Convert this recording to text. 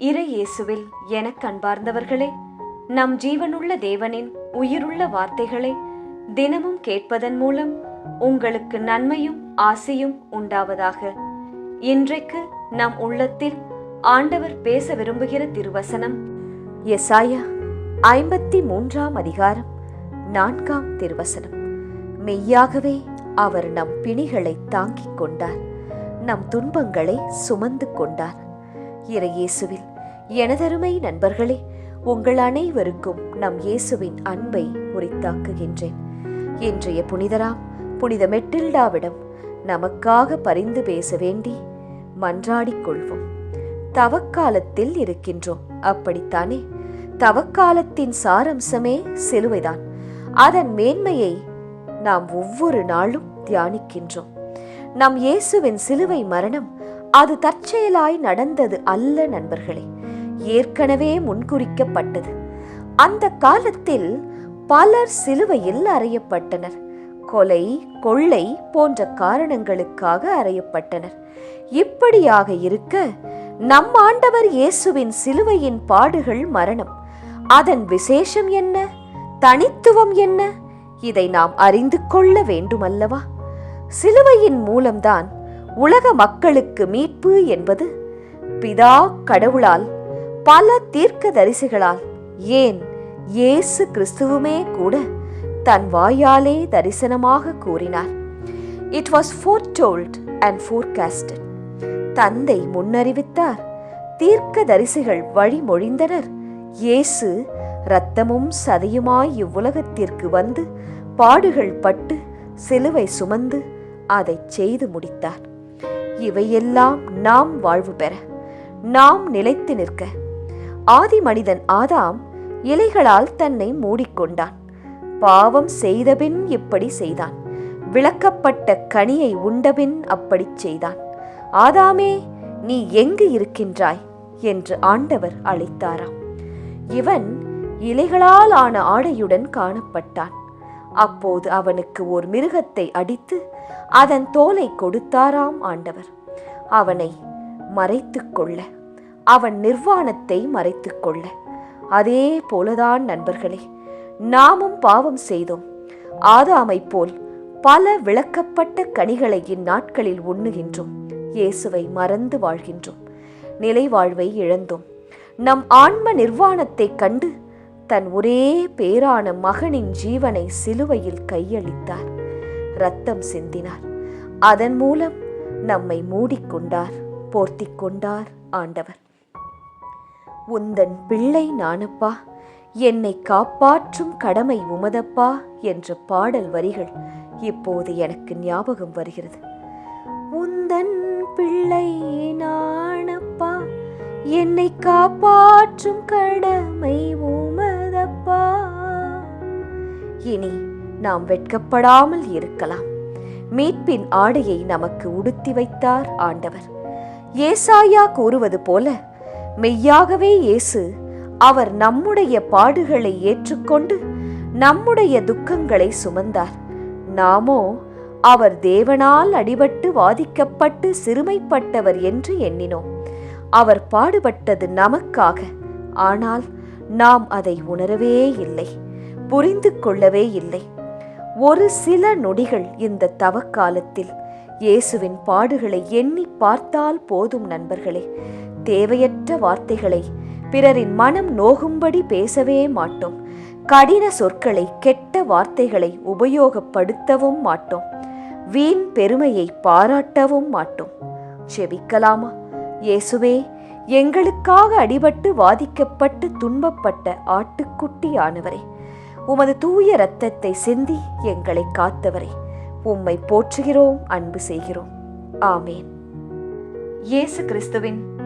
இறை இயேசுவில் எனக் அன்பார்ந்தவர்களே நம் ஜீவனுள்ள தேவனின் உயிருள்ள வார்த்தைகளை தினமும் கேட்பதன் மூலம் உங்களுக்கு நன்மையும் ஆசையும் உண்டாவதாக. இன்றைக்கு நம் உள்ளத்தில் ஆண்டவர் பேச விரும்புகிற திருவசனம் எசாயா ஐம்பத்தி மூன்றாம் அதிகாரம் நான்காம் திருவசனம். மெய்யாகவே அவர் நம் பிணிகளை தாங்கிக் கொண்டார் நம் துன்பங்களை சுமந்து கொண்டார். இறையேசுவில் எனதருமை நண்பர்களே உங்கள் அனைவருக்கும் நம் இயேசுவின் அன்பை உரித்தாக்குகின்றேன். இன்றைய புனிதராம் புனித மெட்டில்டாவிடம் நமக்காக பரிந்து பேச வேண்டி மன்றாடிக் கொள்வோம். தவக்காலத்தில் இருக்கின்றோம் அப்படித்தானே? தவக்காலத்தின் சாரம்சமே சிலுவைதான். அதன் மேன்மையை நாம் ஒவ்வொரு நாளும் தியானிக்கின்றோம். நம் இயேசுவின் சிலுவை மரணம் அது தற்செயலாய் நடந்தது அல்ல நண்பர்களே. ஏற்கனவே முன்குறிக்கப்பட்டது. அந்த காலத்தில் பலர் சிலுவையில் அறையப்பட்டனர். கொலை கொள்ளை போன்ற காரணங்களுக்காக அறையப்பட்டனர். இப்படியாக இருக்க நம் ஆண்டவர் இயேசுவின் சிலுவையின் பாடுகள் மரணம். அதன் விசேஷம் என்ன? தனித்துவம் என்ன? இதை நாம் அறிந்து கொள்ள வேண்டுமல்லவா? சிலுவையின் மூலம்தான் உலக மக்களுக்கு மீட்பு என்பது. பிதா கடவுளால் பல தீர்க்க தரிசிகளால் ஏன்? இயேசு கிறிஸ்துவுமே கூட தன் வாயாலே தரிசனமாக கூறினார். It was foretold and forecast தந்தை முன்னறிவித்தார். தீர்க்க தரிசிகள் வழிமொழிந்தனர். இயேசு இரத்தமும் சதையுமாய் இவ்வுலகத்திற்கு வந்து பாடுகள் பட்டு சிலுவை சுமந்து அதை செய்து முடித்தார். இவையெல்லாம் நாம் வாழ்வு பெற நாம் நிலைத்து நிற்க ஆதி மனிதன் ஆதாம் இலைகளால் தன்னை மூடிக்கொண்டான். பாவம் செய்தபின் இப்படி செய்தான். விளக்கப்பட்ட கனியை உண்டபின் அப்படிச் செய்தான். ஆதாமே நீ எங்கு இருக்கின்றாய்? என்று ஆண்டவர் அழைத்தாராம். இவன் இலைகளால் ஆன ஆடையுடன் காணப்பட்டான். அப்போது அவனுக்கு ஒரு மிருகத்தை அடித்து அதன் தோலை கொடுத்தாராம் ஆண்டவர். அவனை மறைத்துக்கொள்ள அவன் நிர்வாணத்தை மறைத்து கொள்ள. அதே போலதான் நண்பர்களே நாமும் பாவம் செய்தோம். ஆதாமை போல் பல விளக்கப்பட்ட கனிகளை இந்நாட்களில் உண்ணுகின்றோம். இயேசுவை மறந்து வாழ்கின்றோம். நிலைவாழ்வை இழந்தோம். நம் ஆன்ம நிர்வாணத்தைக் கண்டு தன் ஒரே பேரான மகனின் ஜீவனை சிலுவையில் கையளித்தார். ரத்தம் சிந்தினார். அதன் மூலம் நம்மை மூடிக்கொண்டார் போர்த்திக் கொண்டார் ஆண்டவர். உந்தன் பிள்ளை நானப்பா. என்னை காப்பாற்றும் கடமை உமதப்பா என்ற பாடல் வரிகள் இப்போது எனக்கு ஞாபகம் வருகிறது. உந்தன் பிள்ளை நானப்பா என்னை காப்பாற்றும் கடமை உமதப்பா. இனி நாம் வெட்கப்படாமல் இருக்கலாம். மீட்பின் ஆடையை நமக்கு உடுத்தி வைத்தார் ஆண்டவர். ஏசாயா கூறுவது போல மெய்யாகவே இயேசு அவர் நம்முடைய பாடுகளை ஏற்றுக்கொண்டு நம்முடைய துக்கங்களை சுமந்தார். நாமோ அவர் தேவனால் அடிபட்டு வாதிக்கப்பட்டு சிறுமைப்பட்டவர் என்று எண்ணினோம். அவர் பாடுபட்டது நமக்காக ஆனால் நாம் அதை உணரவே இல்லை புரிந்து கொள்ளவே இல்லை. ஒரு சில நொடிகள் இந்த தவக்காலத்தில் இயேசுவின் பாடுகளை எண்ணி பார்த்தால் போதும் நண்பர்களே. தேவையற்ற வார்த்தைகளை பிறரின் மனம் நோகும்படி பேசவே மாட்டோம். கடின சொற்களை கெட்ட வார்த்தைகளை உபயோகப்படுத்தவும் மாட்டோம். வீண் பெருமையை பாராட்டவும் மாட்டோம். செவிக்கலாமா இயேசுவே எங்களுக்காக அடிபட்டு வாதிக்கப்பட்டு துன்பப்பட்ட ஆட்டுக்குட்டியானவரே உமது தூய இரத்தத்தை சிந்தி எங்களை காத்தவரே உம்மை போற்றுகிறோம் அன்பு செய்கிறோம். ஆமேன். இயேசு கிறிஸ்துவின்